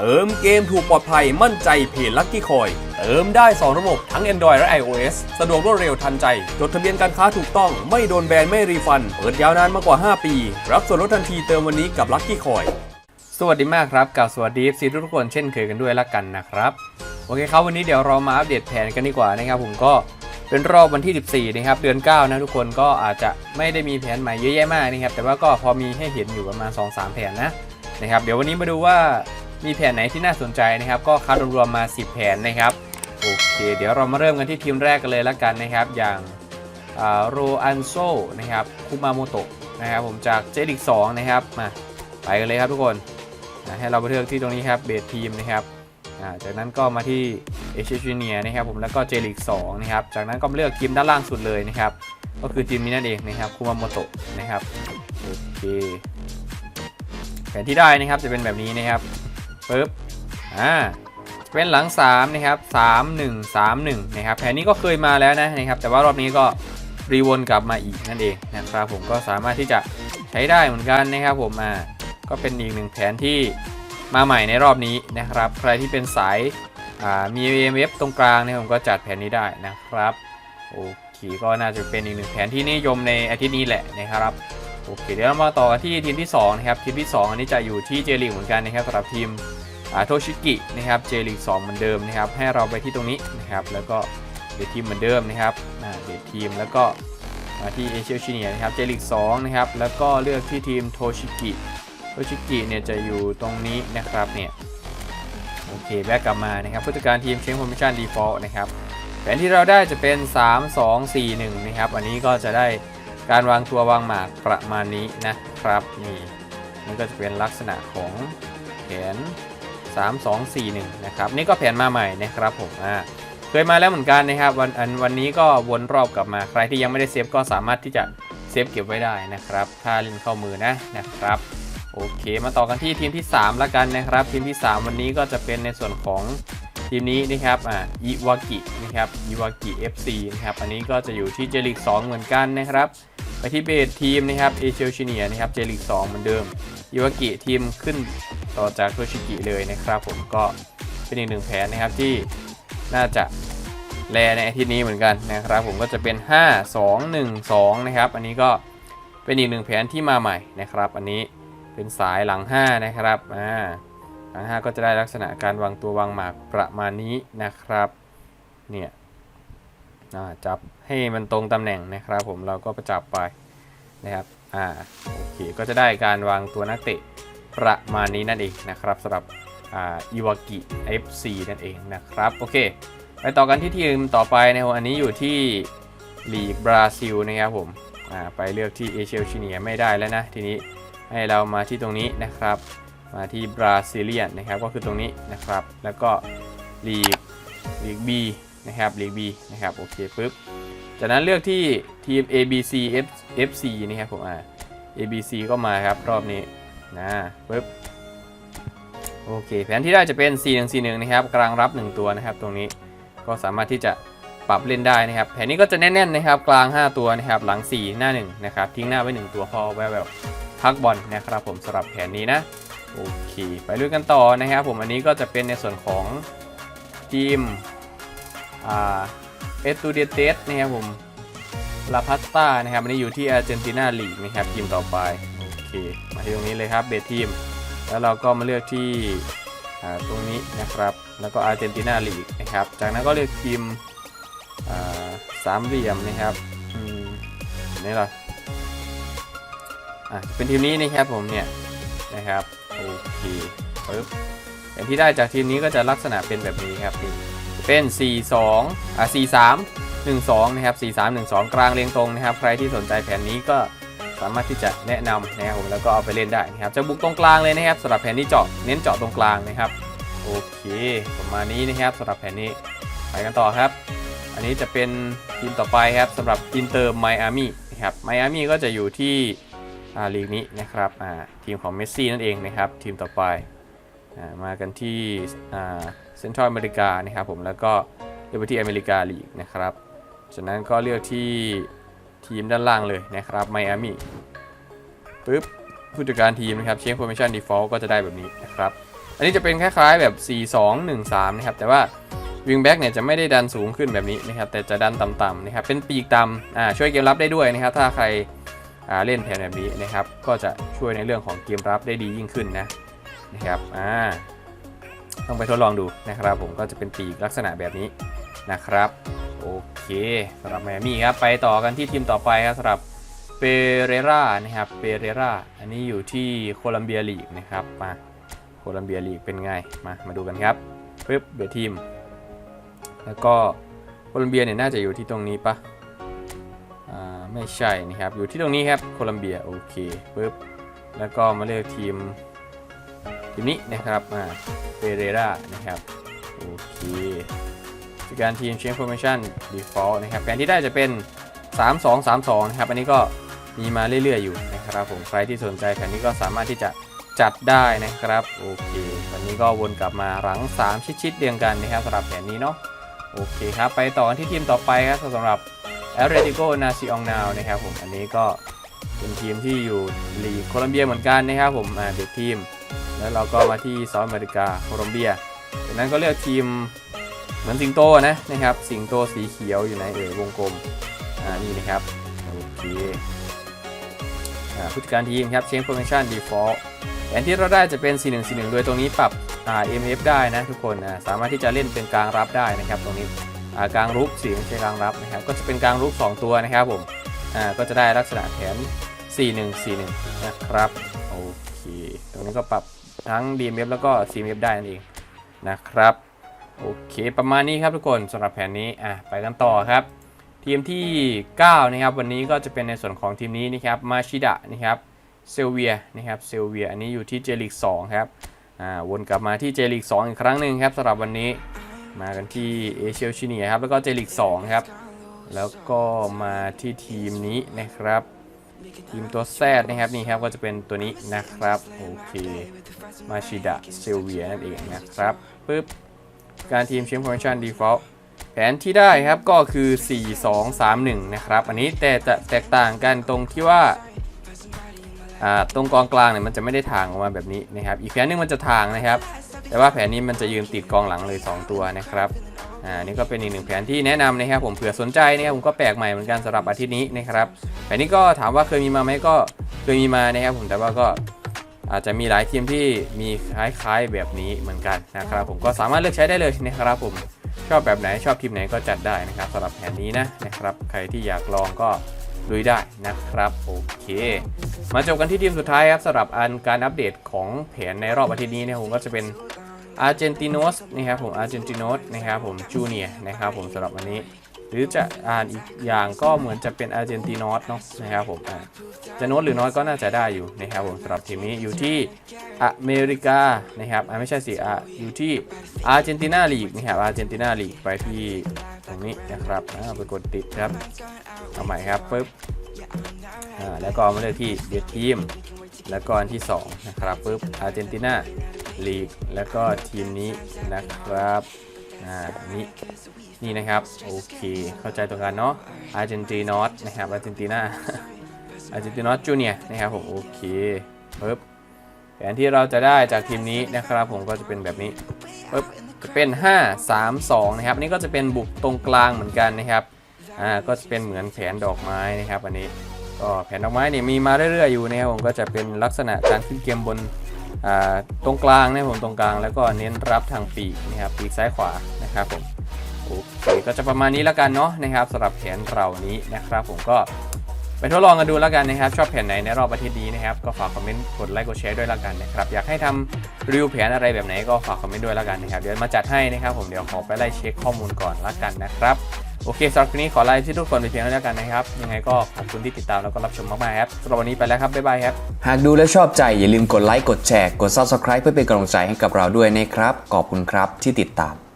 เติมเกมถูกปลอดภัยมั่นใจเพจลั c กี้คอย เติมได้ 2 ระบบทั้ง Android และ iOS สะดวกรวดเร็วทันใจ จดทะเบียนการค้าถูกต้องไม่โดนแบนไม่รีฟัน เปิดยาวนานมากกว่า 5 ปี รับส่วนลดทันทีเติมวันนี้กับลั c กี้คอยสวัสดีมากครับกับสวัสดีซีทุกคนเช่นเคยกันด้วยละกันนะครับ โอเคครับวันนี้เดี๋ยวเรามาอัปเดตแผนกันดีกว่านะครับผมก็เป็นรอบวันที่ 14 นะครับ เดือน 9 นะทุกคนก็อาจจะไม่ได้มีแผนใหม่เยอะแยะมากนะครับ แต่ว่าก็พอมีให้เห็นอยู่ประมาณ 2-3 แผนนะนะครับ เดี๋ยววันนี้มาดูว่า มีแผนไหนที่น่าสนใจนะครับ ก็คัดรวมมา 10 แผนนะครับ โอเค เดี๋ยวเรามาเริ่มกันที่ทีมแรกกันเลยละกันนะครับ อย่างโรอันโซนะครับ คุมาโมโตะนะครับ ผมจากเจลิก2นะครับ มา ไปกันเลยครับทุกคนนะให้เราไปเลือกที่ตรงนี้ครับ เบสทีมนะครับ จากนั้นก็มาที่เอเชียจูเนียนะครับผม แล้วก็เจลิก2นะครับ จากนั้นก็มาเลือกทีมด้านล่างสุดเลยนะครับ ก็คือทีมนี้นั่นเองนะครับคุมาโมโตะนะครับ โอเคแผนที่ได้นะครับจะเป็นแบบนี้นะครับ ปึ๊บอ่าเป็นหลัง3นะครับ3 1 3 1นะครับแผนนี้ก็เคยมาแล้วนะนะครับแต่ว่ารอบนี้ก็รีวนกลับมาอีกนั่นเองนะครับผมก็สามารถที่จะใช้ได้เหมือนกันนะครับผมอ่าก็เป็นอีกหนึ่งแผนที่มาใหม่ในรอบนี้นะครับ ใครที่เป็นสายมี EMF ตรงกลางเนี่ยผมก็จัดแผนนี้ได้นะครับโอเคก็น่าจะเป็นอีกหนึ่งแผนที่นิยมในอาทิตย์นี้แหละนะครับโอเคเดี๋ยวเรามาต่อกันที่ทีมที่2นะครับทีมที่ 2 อันนี้จะอยู่ที่เจลิกเหมือนกันนะครับสำหรับทีม โทชิกินะครับเจลิก2เหมือนเดิมนะครับให้เราไปที่ตรงนี้นะครับแล้วก็เดททีมเหมือนเดิมนะครับเดททีมแล้วก็มาที่เอเชียชิเนียนะครับเจลิก2นะครับแล้วก็เลือกที่ทีมโทชิกิโทชิกิเนี่ยจะอยู่ตรงนี้นะครับเนี่ยโอเคแวะกลับมานะครับผู้จัดการทีมเช็ค formation default นะครับแผนที่เราได้จะเป็น 3 2 4 1นะครับอันนี้ก็จะได้การวางตัววางหมากประมาณนี้นะครับนี่นี่ก็จะเป็นลักษณะของแผน 3 2 4 1นะครับนี่ก็แผนมาใหม่นะครับผมอ่าเคยมาแล้วเหมือนกันนะครับวันอันวันนี้ก็วนรอบกลับมาใครที่ยังไม่ได้เซฟก็สามารถที่จะเซฟเก็บไว้ได้นะครับ ถ้าเล่นเข้ามือนะนะครับโอเค มาต่อกันที่ทีมที่ 3 แล้วกันนะครับ ทีมที่ 3 วันนี้ก็จะเป็นในส่วนของทีมนี้นะครับอ่าอิวากินะครับอิวากิ FC นะครับ อันนี้ก็จะอยู่ที่เจลิก2เหมือนกันนะครับ ไปที่เบสทีมนะครับเอเชียชิเนียนะครับเจลิก2เหมือนเดิมอิวากิทีมขึ้นต่อจากโทชิกิเลยนะครับผมก็เป็นอีกหนึ่งแผนนะครับที่น่าจะแลในอาทิตย์นี้เหมือนกันนะครับผมก็จะเป็น 5 2 1 2 นะครับ อันนี้ก็เป็นอีกหนึ่งแผนที่มาใหม่นะครับ อันนี้เป็นสายหลัง 5 นะครับอ่าหลัง 5 ก็จะได้ลักษณะการวางตัววางหมากประมาณนี้นะครับเนี่ย จับให้มันตรงตำแหน่งนะครับ ผมเราก็ประจับไปนะครับอ่าโอเคก็จะได้การวางตัวนักเตะประมาณนี้นั่นเองนะครับสำหรับอ่าอิวากิ FC นั่นเองนะครับโอเค ไปต่อกันที่ทีมต่อไปนะครับอันนี้อยู่ที่ลีกบราซิลนะครับผมอ่าไปเลือกที่เอเชียชิเนียไม่ได้แล้วนะ ทีนี้ให้เรามาที่ตรงนี้นะครับ มาที่บราซิเลียนนะครับก็คือตรงนี้นะครับ แล้วก็ลีกลีก B นะครับลีก B นะครับโอเคปุ๊บจากนั้นเลือกที่ทีม ABC F FC นะครับผมอ่า ABC ก็มาครับรอบนี้นะปุ๊บโอเคแผนที่ได้จะเป็น 4 1 4 1นะครับกลางรับ 1 ตัวนะครับ ตรงนี้ก็สามารถที่จะปรับเล่นได้นะครับ แผนนี้ก็จะแน่นๆนะครับ กลาง 5 ตัวนะครับ หลัง 4 หน้า 1 นะครับ ทิ้งหน้าไว้ 1 ตัวพอแววๆพักบอลนะครับผมสำหรับแผนนี้นะโอเค ไปลุยกันต่อนะครับ ผมอันนี้ก็จะเป็นในส่วนของทีม เอตูเดเตสนะครับผมลาพัสตานะครับอันนี้อยู่ที่อาร์เจนตินาลีกนะครับทีมต่อไปโอเคมาที่ตรงนี้เลยครับเบสทีม แล้วเราก็มาเลือกที่ตรงนี้นะครับ แล้วก็อาร์เจนตินาลีกนะครับ จากนั้นก็เลือกทีมาสามเหลี่ยมนะครับอืมนี่เหรออะเป็นทีมนี้นะครับผมเนี่ยนะครับโอเคปึ๊บอย่างที่ได้จากทีมนี้ก็จะลักษณะเป็นแบบนี้ครับนี่ เป็น 4 2อะ4 3 1 2นะครับ4 3 1 2 กลางเรียงตรงนะครับ ใครที่สนใจแผนนี้ก็สามารถที่จะแนะนำนะครับผมแล้วก็เอาไปเล่นได้นะครับจะบุกตรงกลางเลยนะครับสำหรับแผนนี้เจาะเน้นเจาะตรงกลางนะครับโอเคประมาณนี้นะครับสำหรับแผนนี้ไปกันต่อครับ อันนี้จะเป็นทีมต่อไปครับสำหรับอินเตอร์ไมอามี่นะครับไมอามี่ก็จะอยู่ที่อ่าลีกนี้นะครับอ่าทีมของเมสซี่นั่นเองนะครับ ทีมต่อไปอ่ามากันที่อ่า เซ็นทรัลอเมริกานะครับผมแล้วก็เลือกไปที่อเมริกาลีกนะครับจากนั้นก็เลือกที่ทีมด้านล่างเลยนะครับไมอามี่ปึ๊บผู้จัดการทีมนะครับเช็ค formation default ก็จะได้แบบนี้นะครับอันนี้จะเป็นคล้ายๆแบบ 4 2 1 3 นะครับ แต่ว่าวิงแบ็กเนี่ยจะไม่ได้ดันสูงขึ้นแบบนี้นะครับ แต่จะดันต่ำๆนะครับ เป็นปีกต่ำอ่าช่วยเกมรับได้ด้วยนะครับ ถ้าใครอ่าเล่นแผนแบบนี้นะครับ ก็จะช่วยในเรื่องของเกมรับได้ดียิ่งขึ้นนะนะครับอ่า ต้องไปทดลองดูนะครับ ผมก็จะเป็นปีกลักษณะแบบนี้นะครับโอเคสำหรับแมมี่ครับไปต่อกันที่ทีมต่อไปครับสำหรับเปเรรานะครับเปเรราอันนี้อยู่ที่โคลัมเบียลีกนะครับมาโคลัมเบียลีกเป็นไงมามาดูกันครับปึ๊บเบทีม แล้วก็โคลัมเบียเนี่ยน่าจะอยู่ที่ตรงนี้ปะอ่าไม่ใช่นะครับอยู่ที่ตรงนี้ครับโคลัมเบียโอเคปึ๊บแล้วก็มาเลือกทีม ทีมนี้นะครับอ่าเปเรรานะครับโอเคจากการทีม Change Formation Default นะครับแผนที่ได้จะเป็น 3 2 3 2นะครับอันนี้ก็มีมาเรื่อยๆอยู่นะครับผมใครที่สนใจแผนนี้ก็สามารถที่จะจัดได้นะครับโอเควันนี้ก็วนกลับมาหลัง 3 ชิดๆเรียงกันนะครับสำหรับแผนนี้เนาะโอเคครับไปต่อกันที่ทีมต่อไปครับสำหรับ Atletico Nacional นาวนะครับผมอันนี้ก็เป็นทีมที่อยู่ลีกโคลัมเบียเหมือนกันนะครับผมอ่าเด็กทีม แล้วเราก็มาที่ซอุดิอเมริกาโคลัมเบียจากนั้นก็เลือกทีมเหมือนสิงโตนะนะครับ สิงโตสีเขียวอยู่ในเอ่ยวงกลมอ่านี่นะครับโอเคอ่าผู้จัดการทีมครับ change formation default แผนที่เราได้จะเป็น 4141 โดยตรงนี้ปรับอ่า MF ได้นะทุกคนอ่าสามารถที่จะเล่นเป็นกลางรับได้นะครับตรงนี้อ่ากลางรุกสีไม่ใช่กลางรับนะครับก็จะเป็นกลางรุก 2 ตัวนะครับผมอ่าก็จะได้ลักษณะแผน 4141 นะครับโอเค ตรงนี้ก็ปรับ ทั้ง DMF แล้วก็ CMF ได้นั่นเองนะครับ โอเค ประมาณนี้ครับทุกคนสำหรับแผนนี้อะไปกันต่อครับ ทีมที่ 9 นะครับ วันนี้ก็จะเป็นในส่วนของทีมนี้นะครับมาชิดะนะครับเซลเวียนะครับเซลเวียอันนี้อยู่ที่เจลิก2ครับอ่าวนกลับมาที่เจลิก2อีกครั้งหนึ่งครับสำหรับวันนี้มากันที่เอเชียชิเนียครับแล้วก็เจลิก2ครับแล้วก็มาที่ทีมนี้นะครับ ทีมตัวแซดนะครับนี่ครับก็จะเป็นตัวนี้นะครับโอเคมาชิดะเซลเวียนั่นเองนะครับปึ๊บการทีมเชม formation default แผนที่ได้ครับก็คือ 4 2 3 1 นะครับ อันนี้แต่จะแตกต่างกันตรงที่ว่าตรงกองกลางเนี่ยมันจะไม่ได้ทางออกมาแบบนี้นะครับ อีกแผนหนึงมันจะทางนะครับ แต่ว่าแผนนี้มันจะยืนติดกองหลังเลย 2 ตัวนะครับ อ่านี่ก็เป็นอีกหนึ่งแผนที่แนะนำนะครับผมเผื่อสนใจนะครับผมก็แปลกใหม่เหมือนกันสำหรับอาทิตย์นี้นะครับแผนนี้ก็ถามว่าเคยมีมาไหมก็เคยมีมานะครับผมแต่ว่าก็อาจจะมีหลายทีมที่มีคล้ายๆแบบนี้เหมือนกันนะครับผมก็สามารถเลือกใช้ได้เลยนะครับผมชอบแบบไหนชอบทีมไหนก็จัดได้นะครับสำหรับแผนนี้นะนะครับใครที่อยากลองก็ลุยได้นะครับโอเค มาจบกันที่ทีมสุดท้ายครับสำหรับอันการอัปเดตของแผนในรอบอาทิตย์นี้นะครับผมก็จะเป็น อาร์เจนติโนสนะครับผมอาร์เจนติโนสนะครับผมจูเนียนะครับผมสำหรับวันนี้ หรือจะอ่านอีกอย่างก็เหมือนจะเป็นอาร์เจนตินอสเนาะนะครับผมจะโน้ตหรือน้อยก็น่าจะได้อยู่นะครับผมสำหรับทีมนี้อยู่ที่อเมริกานะครับไม่ใช่สิอ่าอยู่ที่อาร์เจนตินาลีกนะครับอาร์เจนตินาลีกไปที่ตรงนี้นะครับอ่าไปกดติดครับเอาใหม่ครับปึ๊บอ่าแล้วก็มาเลือกที่เด t ทีม แล้วก็อันที่สองนะครับปึ๊บอาร์เจนตินา ลีก แล้วก็ทีมนี้นะครับอ่านี้นี่นะครับ โอเคเข้าใจตรงกันเนาะอาร์เจนตินอสนะครับอาร์เจนตินาอาร์เจนตินอสจูเนียนะครับผมโอเคปึ๊บแผนที่เราจะได้จากทีมนี้นะครับ ผมก็จะเป็นแบบนี้ปึ๊บจะเป็น 5 3 2 นะครับอันนี้ก็จะเป็นบุกตรงกลางเหมือนกันนะครับอ่าก็จะเป็นเหมือนแผนดอกไม้นะครับ อันนี้ก็แผนดอกไม้เนี่ยมีมาเรื่อยๆอยู่นะครับผมก็จะเป็นลักษณะการขึ้นเกมบน ตรงกลางนะผมตรงกลางแล้วก็เน้นรับทางปีกนะครับปีกซ้ายขวานะครับผมโอเคก็จะประมาณนี้แล้วกันเนาะนะครับสำหรับแผนเรานี้นะครับ ผมก็ไปทดลองกันดูแล้วกันนะครับ ชอบแผนไหนในรอบอาทิตย์นี้นะครับ ก็ฝากคอมเมนต์กดไลค์กดแชร์ด้วยแล้วกันนะครับ อยากให้ทำรีวิวแผนอะไรแบบไหนก็ฝากคอมเมนต์ด้วยแล้วกันนะครับ เดี๋ยวมาจัดให้นะครับ ผมเดี๋ยวขอไปไล่เช็คข้อมูลก่อนแล้วกันนะครับ โอเคสำหรับคลิปนี้ขอไลฟ์ที่ทุกคนไปเพียงเท่านี้กันนะครับ ยังไงก็ขอบคุณที่ติดตามแล้วก็รับชมมากๆครับสำหรับวันนี้ไปแล้วครับบ๊ายบายครับ หากดูและชอบใจอย่าลืมกดไลค์กดแชร์กด Subscribe เพื่อเป็นกำลังใจให้กับเราด้วยนะครับขอบคุณครับที่ติดตาม